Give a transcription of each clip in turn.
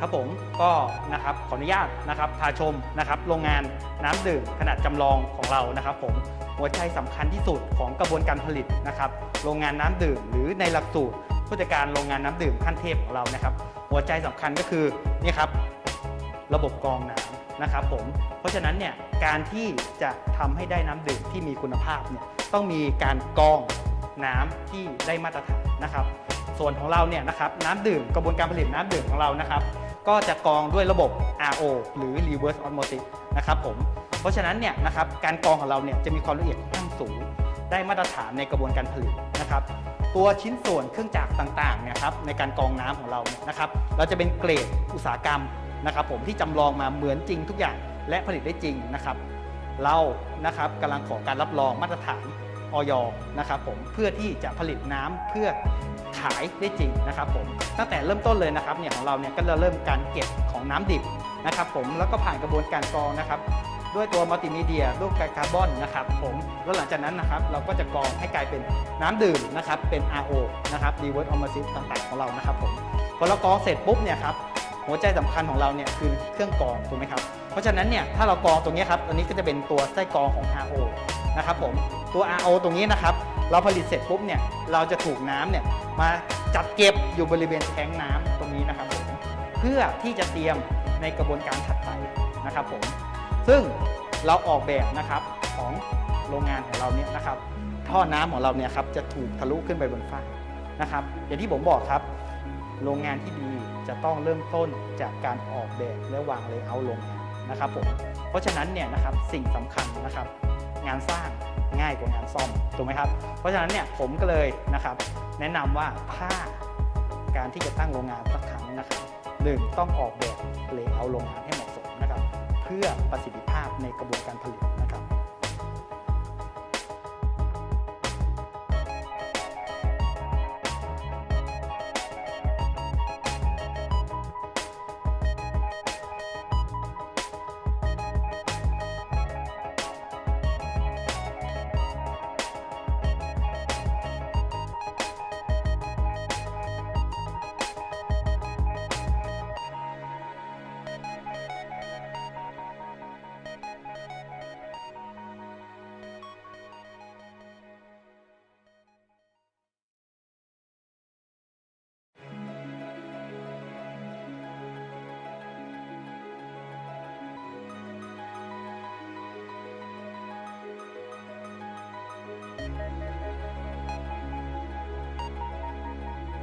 ครับผมก็นะครับขออนุญาตนะครับพาชมนะครับโรงงานน้ำดื่มขนาดจำลองของเรานะครับ ผมหัวใจสำคัญที่สุดของกระบวนการผลิตนะครับโรงงานน้ำดื่ม หรือในหลักสูตรผู้จัดการโรงงานน้ำดื่มขั้นเทพของเรานะครับ หัวใจสำคัญก็คือนี่ครับระบบกรองน้ำนะครับผมเพราะฉะนั้นเนี่ยการที่จะทำให้ได้น้ำดื่มที่มีคุณภาพเนี่ยต้องมีการกรองน้ำที่ได้มาตรฐานนะครับ ส่วนของเราเนี่ยนะครับน้ำดื่มกระบวนการผลิตน้ำดื่มของเรานะครับ ก็จะกรองด้วยระบบ RO หรือ reverse osmosis นะครับผม เพราะฉะนั้นเนี่ยนะครับการกรองของเราเนี่ยจะมีความละเอียดค่อนข้างสูง ได้มาตรฐานในกระบวนการผลิตนะครับตัวชิ้นส่วนเครื่องจักรต่างๆเนี่ยครับในการกรองน้ำของเราเนี่ยนะครับ เราจะเป็นเกรดอุตสาหกรรมนะครับ ผมที่จำลองมาเหมือนจริงทุกอย่างและผลิตได้จริงนะครับ เรานะครับกำลังขอการรับรองมาตรฐาน ออยนะครับผมเพื่อที่จะผลิตน้ำเพื่อขายได้จริงนะครับผมตั้งแต่เริ่มต้นเลยนะครับเนี่ยของเราเนี่ยก็จะเริ่มการเก็บของน้ำดิบนะครับผมแล้วก็ผ่านกระบวนการกรองนะครับด้วยตัวมัลติมีเดียรูปคาร์บอนนะครับผมแล้วหลังจากนั้นนะครับเราก็จะกรองให้กลายเป็นน้ำดื่มนะครับเป็น RO นะครับ reverse osmosis ต่างๆของเรานะครับผมพอเรากรองเสร็จปุ๊บเนี่ยครับหัวใจสำคัญของเราเนี่ยคือเครื่องกรองถูกไหมครับ เพราะฉะนั้นเนี่ยถ้าเรากรองตรงนี้ครับตัวนี้ก็จะเป็นตัวไส้กรองของ RO นะครับผมตัว RO ตรงนี้นะครับเราผลิตเสร็จปุ๊บเนี่ยเราจะถูกน้ำเนี่ยมาจัดเก็บอยู่บริเวณแทงน้ำตรงนี้นะครับผมเพื่อที่จะเตรียมในกระบวนการถัดไปนะครับผมซึ่งเราออกแบบนะครับของโรงงานของเราเนี่ยนะครับ ท่อน้ำของเราเนี่ยครับจะถูกทะลุขึ้นไปบนฟ้านะครับ อย่างที่ผมบอกครับ โรงงานที่ดีจะต้องเริ่มต้นจากการออกแบบและวางเลเยอร์โรงงาน นะครับผมเพราะฉะนั้นเนี่ยนะครับสิ่งสำคัญนะครับ งานสร้างง่ายกว่างานซ่อมถูกไหมครับ เพราะฉะนั้นเนี่ยผมก็เลยนะครับ แนะนำว่าถ้าการที่จะตั้งโรงงานสักครั้งนะครับหนึ่งต้องออกแบบเลเยอร์โรงงานให้เหมาะสมนะครับ เพื่อประสิทธิภาพในกระบวนการผลิตนะครับ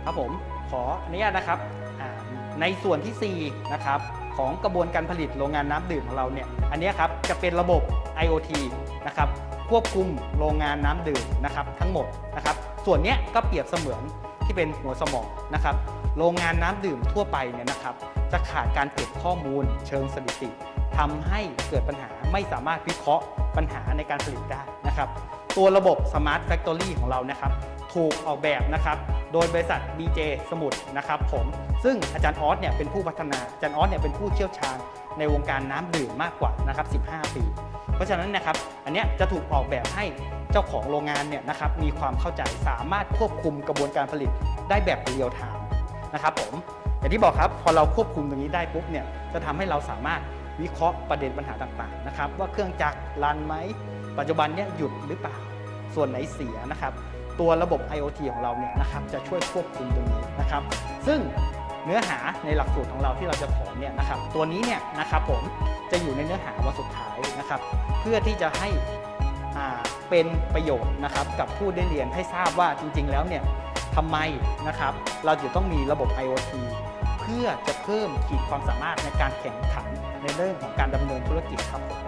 ครับผมขออนุญาตนะครับในส่วนที่ 4 นะครับของกระบวนการผลิตโรงงานน้ำดื่มของเราเนี่ยอันนี้ครับจะเป็นระบบ IoT นะครับควบคุมโรงงานน้ำดื่มนะครับทั้งหมดนะครับส่วนนี้ก็เปรียบเสมือนที่เป็นหัวสมองนะครับโรงงานน้ำดื่มทั่วไปเนี่ยนะครับจะขาดการเก็บข้อมูลเชิงสถิติทำให้เกิดปัญหาไม่สามารถวิเคราะห์ปัญหาในการผลิตได้นะครับ ตัวระบบ Smart Factory ของเรานะครับ ถูกออกแบบนะครับ โดยบริษัท BJ สมุทรนะครับผม ซึ่งอาจารย์ออสเนี่ยเป็นผู้พัฒนา อาจารย์ออสเนี่ยเป็นผู้เชี่ยวชาญในวงการน้ำดื่มมากกว่านะครับ 15 ปี เพราะฉะนั้นนะครับ อันเนี้ยจะถูกออกแบบให้เจ้าของโรงงานเนี่ยนะครับ มีความเข้าใจ สามารถควบคุมกระบวนการผลิตได้แบบเรียลไทม์นะครับผม อย่างที่บอกครับ พอเราควบคุมตรงนี้ได้ปุ๊บเนี่ย จะทำให้เราสามารถวิเคราะห์ประเด็นปัญหาต่างๆนะครับ ว่าเครื่องจักรรันไหม ปัจจุบันเนี่ยหยุดหรือเปล่า ส่วนไหนเสียนะครับ ตัวระบบ IoT ของเราเนี่ยนะครับจะช่วยควบคุมตรงนี้นะครับ ซึ่งเนื้อหาในหลักสูตรของเราที่เราจะสอนเนี่ยนะครับตัวนี้เนี่ยนะครับผมจะอยู่ในเนื้อหาวันสุดท้ายนะครับ เพื่อที่จะให้อ่าเป็นประโยชน์นะครับกับผู้ได้เรียนให้ทราบว่าจริง ๆ แล้วเนี่ยทำไมนะครับเราจะต้องมีระบบ IoT เพื่อจะเพิ่มขีดความสามารถในการแข่งขันในเรื่องของการดำเนินธุรกิจครับผม